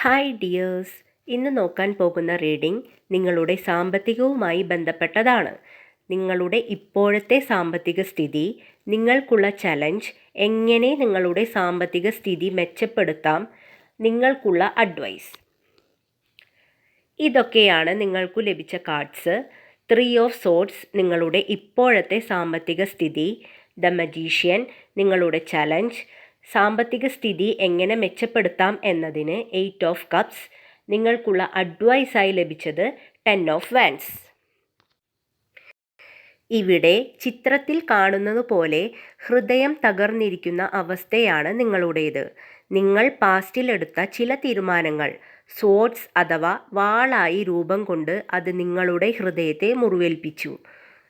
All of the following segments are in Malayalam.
ഹായ് ഡിയേഴ്സ് ഇന്ന് നോക്കാൻ പോകുന്ന റീഡിംഗ് നിങ്ങളുടെ സാമ്പത്തികവുമായി ബന്ധപ്പെട്ടതാണ്. നിങ്ങളുടെ ഇപ്പോഴത്തെ സാമ്പത്തിക സ്ഥിതി നിങ്ങൾക്കുള്ള ചലഞ്ച് എങ്ങനെ നിങ്ങളുടെ സാമ്പത്തിക സ്ഥിതി മെച്ചപ്പെടുത്താം നിങ്ങൾക്കുള്ള അഡ്വൈസ് ഇതൊക്കെയാണ് നിങ്ങൾക്ക് ലഭിച്ച കാർഡ്സ് ത്രീ ഓഫ് സോട്സ് നിങ്ങളുടെ ഇപ്പോഴത്തെ സാമ്പത്തിക സ്ഥിതി ദ മജീഷ്യൻ നിങ്ങളുടെ ചലഞ്ച് സാമ്പത്തിക സ്ഥിതി എങ്ങനെ മെച്ചപ്പെടുത്താം എന്നതിന് എയ്റ്റ് ഓഫ് കപ്സ് നിങ്ങൾക്കുള്ള അഡ്വൈസായി ലഭിച്ചത് ടെൻ ഓഫ് വാൻസ് ഇവിടെ ചിത്രത്തിൽ കാണുന്നത് പോലെ ഹൃദയം തകർന്നിരിക്കുന്ന അവസ്ഥയാണ് നിങ്ങളുടേത്. നിങ്ങൾ പാസ്റ്റിലെടുത്ത ചില തീരുമാനങ്ങൾ സോട്സ് അഥവാ വാളായി രൂപം കൊണ്ട് അത് നിങ്ങളുടെ ഹൃദയത്തെ മുറിവേൽപ്പിച്ചു.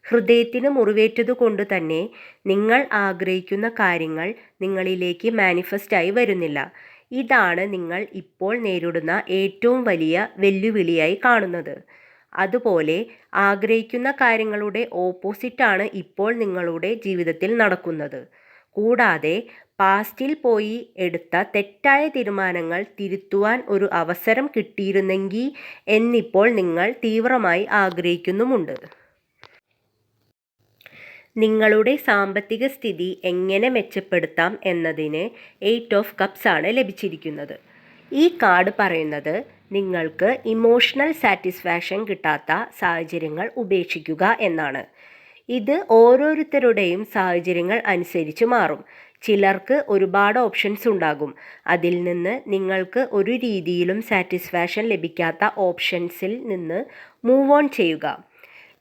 ഹൃദയത്തിന് മുറിവേറ്റതുകൊണ്ട് തന്നെ നിങ്ങൾ ആഗ്രഹിക്കുന്ന കാര്യങ്ങൾ നിങ്ങളിലേക്ക് മാനിഫെസ്റ്റായി വരുന്നില്ല. ഇതാണ് നിങ്ങൾ ഇപ്പോൾ നേരിടുന്ന ഏറ്റവും വലിയ വെല്ലുവിളിയായി കാണുന്നത്. അതുപോലെ ആഗ്രഹിക്കുന്ന കാര്യങ്ങളുടെ ഓപ്പോസിറ്റാണ് ഇപ്പോൾ നിങ്ങളുടെ ജീവിതത്തിൽ നടക്കുന്നത്. കൂടാതെ പാസ്റ്റിൽ പോയി എടുത്ത തെറ്റായ തീരുമാനങ്ങൾ തിരുത്തുവാൻ ഒരു അവസരം കിട്ടിയിരുന്നെങ്കിൽ എന്നിപ്പോൾ നിങ്ങൾ തീവ്രമായി ആഗ്രഹിക്കുന്നുമുണ്ട്. നിങ്ങളുടെ സാമ്പത്തിക സ്ഥിതി എങ്ങനെ മെച്ചപ്പെടുത്താം എന്നതിന് എയ്റ്റ് ഓഫ് കപ്സ് ആണ് ലഭിച്ചിരിക്കുന്നത്. ഈ കാർഡ് പറയുന്നത് നിങ്ങൾക്ക് ഇമോഷണൽ സാറ്റിസ്ഫാക്ഷൻ കിട്ടാത്ത സാഹചര്യങ്ങൾ ഉപേക്ഷിക്കുക എന്നാണ്. ഇത് ഓരോരുത്തരുടെയും സാഹചര്യങ്ങൾ അനുസരിച്ച് മാറും. ചിലർക്ക് ഒരുപാട് ഓപ്ഷൻസ് ഉണ്ടാകും. അതിൽ നിന്ന് നിങ്ങൾക്ക് ഒരു രീതിയിലും സാറ്റിസ്ഫാക്ഷൻ ലഭിക്കാത്ത ഓപ്ഷൻസിൽ നിന്ന് മൂവ് ഓൺ ചെയ്യുക.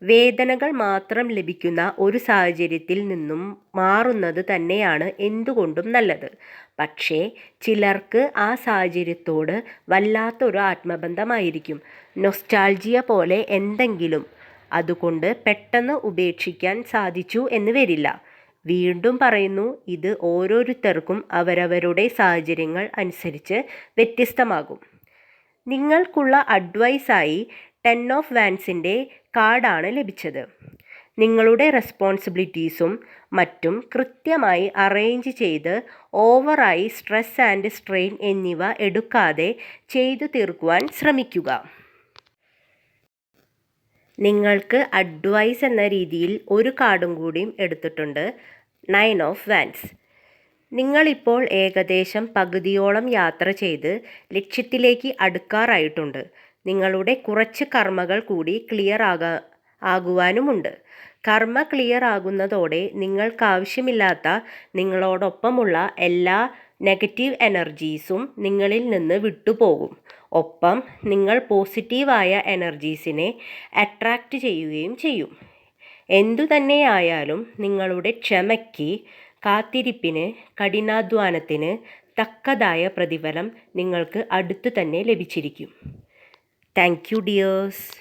വേദനകൾ മാത്രം ലഭിക്കുന്ന ഒരു സാഹചര്യത്തിൽ നിന്നും മാറുന്നത് തന്നെയാണ് എന്തുകൊണ്ടും നല്ലത്. പക്ഷേ ചിലർക്ക് ആ സാഹചര്യത്തോട് വല്ലാത്തൊരു ആത്മബന്ധമായിരിക്കും. നൊസ്റ്റാൾജിയ പോലെ എന്തെങ്കിലും അതുകൊണ്ട് പെട്ടെന്ന് ഉപേക്ഷിക്കാൻ സാധിച്ചു എന്ന് വരില്ല. വീണ്ടും പറയുന്നു ഇത് ഓരോരുത്തർക്കും അവരവരുടെ സാഹചര്യങ്ങൾ അനുസരിച്ച് വ്യത്യസ്തമാകും. നിങ്ങൾക്കുള്ള അഡ്വൈസായി ടെൻ ഓഫ് വാൻസിന്റെ കാർഡാണ് ലഭിച്ചത്. നിങ്ങളുടെ റെസ്പോൺസിബിലിറ്റീസും മറ്റും കൃത്യമായി അറേഞ്ച് ചെയ്ത് ഓവറായി സ്ട്രെസ് ആൻഡ് സ്ട്രെയിൻ എന്നിവ എടുക്കാതെ ചെയ്തു തീർക്കുവാൻ ശ്രമിക്കുക. നിങ്ങൾക്ക് അഡ്വൈസ് എന്ന രീതിയിൽ ഒരു കാർഡും കൂടിയും എടുത്തിട്ടുണ്ട് നയൻ ഓഫ് വാൻസ് നിങ്ങളിപ്പോൾ ഏകദേശം പകുതിയോളം യാത്ര ചെയ്ത് ലക്ഷ്യത്തിലേക്ക് അടുക്കാറായിട്ടുണ്ട്. നിങ്ങളുടെ കുറച്ച് കർമ്മകൾ കൂടി ക്ലിയർ ആകാ ആകുവാനുമുണ്ട്. കർമ്മ ക്ലിയർ ആകുന്നതോടെ നിങ്ങൾക്കാവശ്യമില്ലാത്ത നിങ്ങളോടൊപ്പമുള്ള എല്ലാ നെഗറ്റീവ് എനർജീസും നിങ്ങളിൽ നിന്ന് വിട്ടുപോകും. ഒപ്പം നിങ്ങൾ പോസിറ്റീവായ എനർജീസിനെ അട്രാക്റ്റ് ചെയ്യുകയും ചെയ്യും. എന്തു തന്നെയായാലും നിങ്ങളുടെ ക്ഷമയ്ക്ക് കാത്തിരിപ്പിന് കഠിനാധ്വാനത്തിന് തക്കതായ പ്രതിഫലം നിങ്ങൾക്ക് അടുത്തു തന്നെ ലഭിച്ചിരിക്കും. Thank you, dears.